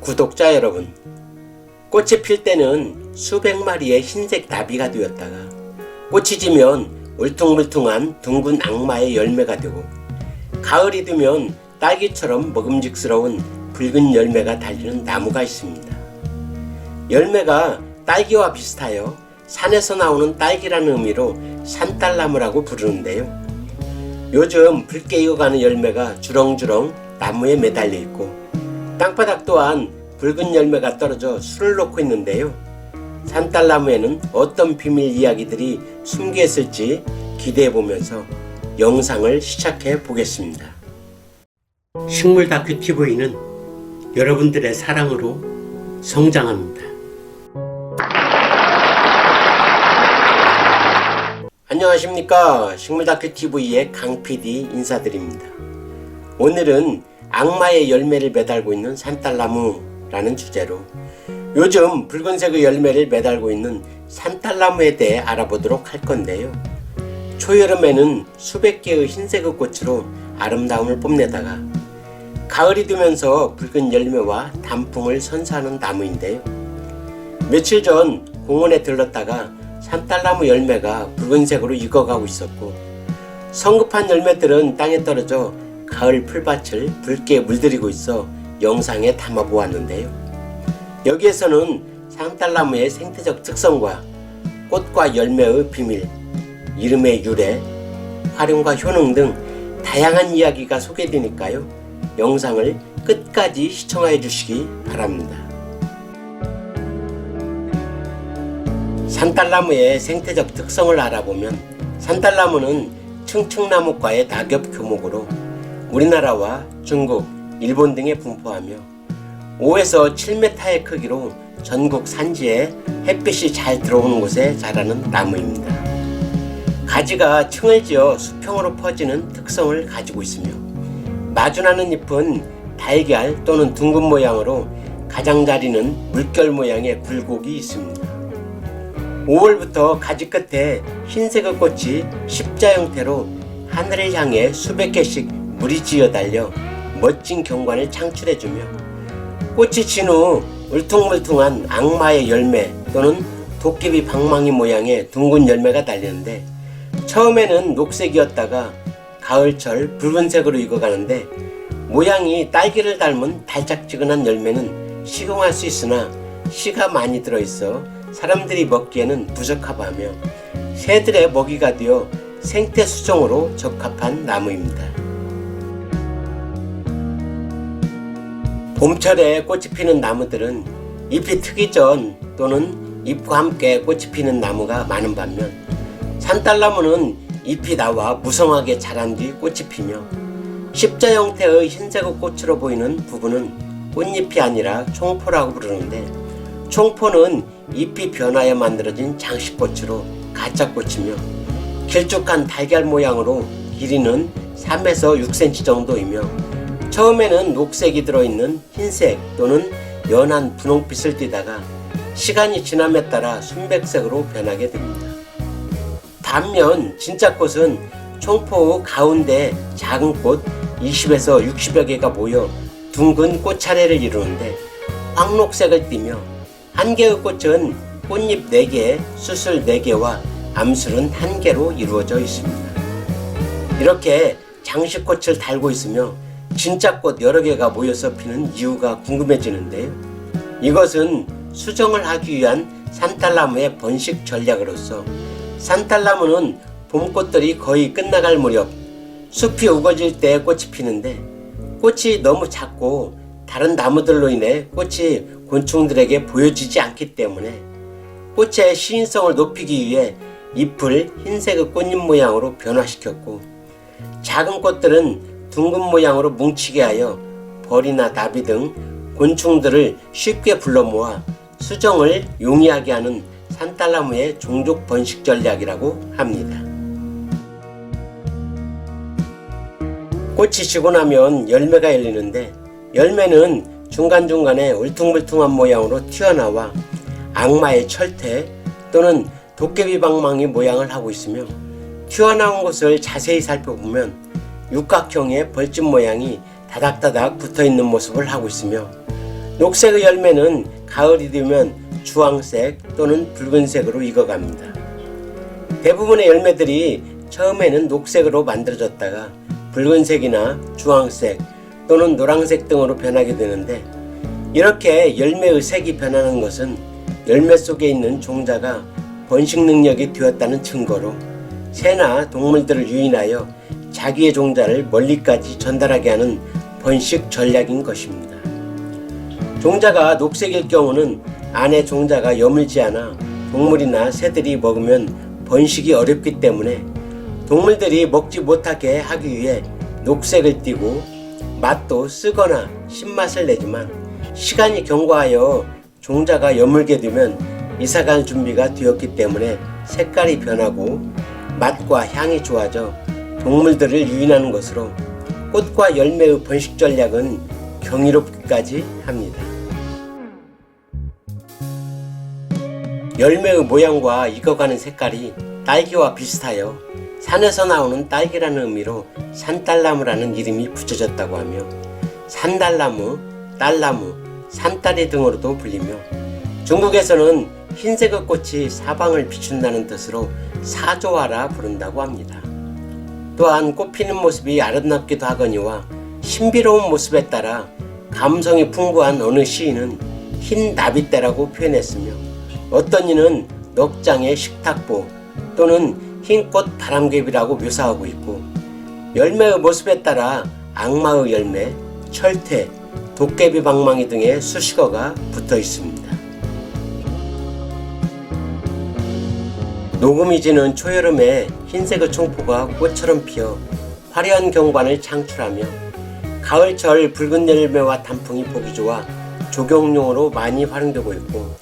구독자 여러분, 꽃이 필 때는 수백 마리의 흰색 나비가 되었다가 꽃이 지면 울퉁불퉁한 둥근 악마의 열매가 되고 가을이 되면 딸기처럼 먹음직스러운 붉은 열매가 달리는 나무가 있습니다. 열매가 딸기와 비슷하여 산에서 나오는 딸기라는 의미로 산딸나무라고 부르는데요. 요즘 붉게 익어가는 열매가 주렁주렁 나무에 매달려 있고 땅바닥 또한 붉은 열매가 떨어져 술을 놓고 있는데요. 산딸나무에는 어떤 비밀 이야기들이 숨겨 있을지 기대해 보면서 영상을 시작해 보겠습니다. 식물 다큐 TV는 여러분들의 사랑으로 성장합니다. 안녕하십니까. 식물 다큐 TV의 강 PD 인사드립니다. 오늘은 악마의 열매를 매달고 있는 산딸나무라는 주제로 요즘 붉은색의 열매를 매달고 있는 산딸나무에 대해 알아보도록 할 건데요. 초여름에는 수백 개의 흰색의 꽃으로 아름다움을 뽐내다가 가을이 되면서 붉은 열매와 단풍을 선사하는 나무인데요. 며칠 전 공원에 들렀다가 산딸나무 열매가 붉은색으로 익어가고 있었고 성급한 열매들은 땅에 떨어져 가을 풀밭을 붉게 물들이고 있어 영상에 담아 보았는데요. 여기에서는 산딸나무의 생태적 특성과 꽃과 열매의 비밀, 이름의 유래, 활용과 효능 등 다양한 이야기가 소개되니까요. 영상을 끝까지 시청해 주시기 바랍니다. 산딸나무의 생태적 특성을 알아보면 산딸나무는 층층나무과의 낙엽 교목으로 우리나라와 중국, 일본 등에 분포하며 5에서 7m의 크기로 전국 산지에 햇빛이 잘 들어오는 곳에 자라는 나무입니다. 가지가 층을 지어 수평으로 퍼지는 특성을 가지고 있으며 마주나는 잎은 달걀 또는 둥근 모양으로 가장자리는 물결 모양의 굴곡이 있습니다. 5월부터 가지 끝에 흰색의 꽃이 십자 형태로 하늘을 향해 수백 개씩 물이 지어 달려 멋진 경관을 창출해주며 꽃이 진후 울퉁불퉁한 악마의 열매 또는 도깨비 방망이 모양의 둥근 열매가 달리는데 처음에는 녹색이었다가 가을철 붉은색으로 익어가는데 모양이 딸기를 닮은 달짝지근한 열매는 식용할 수 있으나 씨가 많이 들어있어 사람들이 먹기에는 부적합하며 새들의 먹이가 되어 생태 수종으로 적합한 나무입니다. 봄철에 꽃이 피는 나무들은 잎이 트기 전 또는 잎과 함께 꽃이 피는 나무가 많은 반면 산딸나무는 잎이 나와 무성하게 자란 뒤 꽃이 피며 십자 형태의 흰색의 꽃으로 보이는 부분은 꽃잎이 아니라 총포라고 부르는데 총포는 잎이 변하여 만들어진 장식꽃으로 가짜꽃이며 길쭉한 달걀 모양으로 길이는 3에서 6cm 정도이며 처음에는 녹색이 들어있는 흰색 또는 연한 분홍빛을 띠다가 시간이 지남에 따라 순백색으로 변하게 됩니다. 반면 진짜 꽃은 총포 가운데 작은 꽃 20에서 60여 개가 모여 둥근 꽃차례를 이루는데 황록색을 띠며 한 개의 꽃은 꽃잎 4개, 수술 4개와 암술은 1개로 이루어져 있습니다. 이렇게 장식꽃을 달고 있으며 진짜 꽃 여러 개가 모여서 피는 이유가 궁금해지는데요. 이것은 수정을 하기 위한 산딸나무의 번식 전략으로서 산딸나무는 봄꽃들이 거의 끝나갈 무렵 숲이 우거질 때 꽃이 피는데 꽃이 너무 작고 다른 나무들로 인해 꽃이 곤충들에게 보여지지 않기 때문에 꽃의 시인성을 높이기 위해 잎을 흰색의 꽃잎 모양으로 변화시켰고 작은 꽃들은 둥근 모양으로 뭉치게 하여 벌이나 나비 등 곤충들을 쉽게 불러 모아 수정을 용이하게 하는 산딸나무의 종족 번식 전략이라고 합니다. 꽃이 지고 나면 열매가 열리는데 열매는 중간중간에 울퉁불퉁한 모양으로 튀어나와 악마의 철퇴 또는 도깨비 방망이 모양을 하고 있으며 튀어나온 것을 자세히 살펴보면 육각형의 벌집 모양이 다닥다닥 붙어 있는 모습을 하고 있으며 녹색의 열매는 가을이 되면 주황색 또는 붉은색으로 익어갑니다. 대부분의 열매들이 처음에는 녹색으로 만들어졌다가 붉은색이나 주황색 또는 노란색 등으로 변하게 되는데 이렇게 열매의 색이 변하는 것은 열매 속에 있는 종자가 번식 능력이 되었다는 증거로 새나 동물들을 유인하여 자기의 종자를 멀리까지 전달하게 하는 번식 전략인 것입니다. 종자가 녹색일 경우는 안에 종자가 여물지 않아 동물이나 새들이 먹으면 번식이 어렵기 때문에 동물들이 먹지 못하게 하기 위해 녹색을 띠고 맛도 쓰거나 신맛을 내지만 시간이 경과하여 종자가 여물게 되면 이사갈 준비가 되었기 때문에 색깔이 변하고 맛과 향이 좋아져 동물들을 유인하는 것으로 꽃과 열매의 번식 전략은 경이롭기까지 합니다. 열매의 모양과 익어가는 색깔이 딸기와 비슷하여 산에서 나오는 딸기라는 의미로 산딸나무라는 이름이 붙여졌다고 하며 산달나무, 딸나무, 산딸이 등으로도 불리며 중국에서는 흰색의 꽃이 사방을 비춘다는 뜻으로 사조화라 부른다고 합니다. 또한 꽃피는 모습이 아름답기도 하거니와 신비로운 모습에 따라 감성이 풍부한 어느 시인은 흰 나비떼라고 표현했으며 어떤 이는 넉장의 식탁보 또는 흰꽃 바람개비라고 묘사하고 있고 열매의 모습에 따라 악마의 열매, 철퇴, 도깨비 방망이 등의 수식어가 붙어 있습니다. 녹음이 지는 초여름에 흰색의 총포가 꽃처럼 피어 화려한 경관을 창출하며 가을철 붉은 열매와 단풍이 보기 좋아 조경용으로 많이 활용되고 있고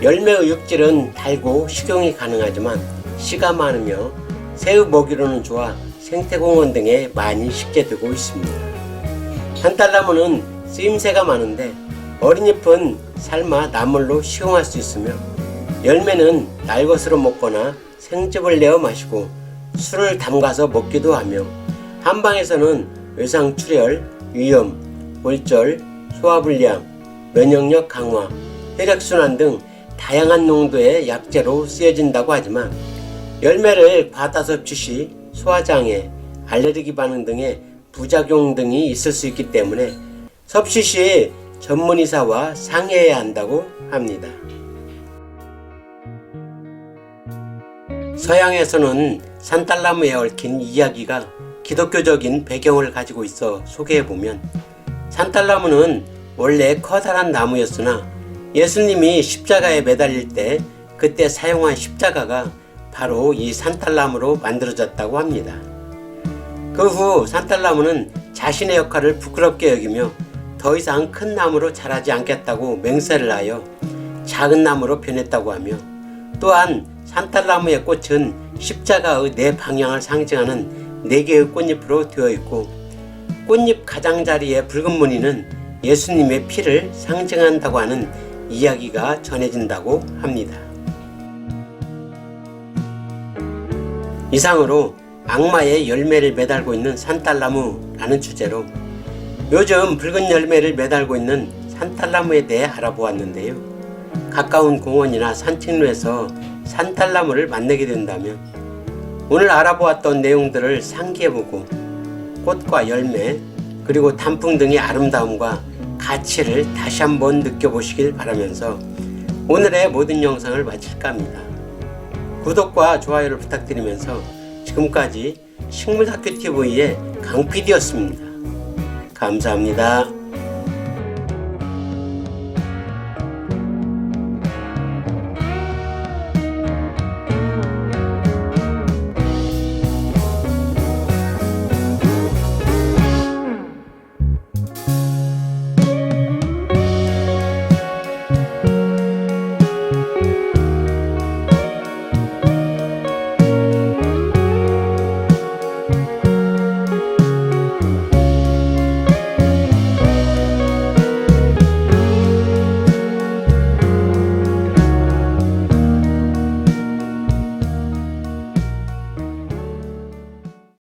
열매의 육질은 달고 식용이 가능하지만 씨가 많으며 새의 먹이로는 좋아 생태공원 등에 많이 식재되고 있습니다. 산딸나무는 쓰임새가 많은데 어린 잎은 삶아 나물로 식용할 수 있으며 열매는 날 것으로 먹거나 생즙을 내어 마시고 술을 담가서 먹기도 하며 한방에서는 외상 출혈, 위염, 골절, 소화불량, 면역력 강화, 혈액순환 등 다양한 농도의 약재로 쓰여진다고 하지만 열매를 과다 섭취 시 소화장애, 알레르기 반응 등의 부작용 등이 있을 수 있기 때문에 섭취 시 전문의사와 상의해야 한다고 합니다. 서양에서는 산딸나무에 얽힌 이야기가 기독교적인 배경을 가지고 있어 소개해보면 산딸나무는 원래 커다란 나무였으나 예수님이 십자가에 매달릴 때 그때 사용한 십자가가 바로 이 산딸나무로 만들어졌다고 합니다. 그 후 산딸나무는 자신의 역할을 부끄럽게 여기며 더 이상 큰 나무로 자라지 않겠다고 맹세를 하여 작은 나무로 변했다고 하며 또한 산딸나무의 꽃은 십자가의 네 방향을 상징하는 네 개의 꽃잎으로 되어 있고 꽃잎 가장자리의 붉은 무늬는 예수님의 피를 상징한다고 하는 이야기가 전해진다고 합니다. 이상으로 악마의 열매를 매달고 있는 산딸나무라는 주제로 요즘 붉은 열매를 매달고 있는 산딸나무에 대해 알아보았는데요. 가까운 공원이나 산책로에서 산딸나무를 만나게 된다면 오늘 알아보았던 내용들을 상기해보고 꽃과 열매 그리고 단풍 등의 아름다움과 가치를 다시 한번 느껴보시길 바라면서 오늘의 모든 영상을 마칠까 합니다. 구독과 좋아요를 부탁드리면서 지금까지 식물다큐TV의 강PD였습니다. 감사합니다.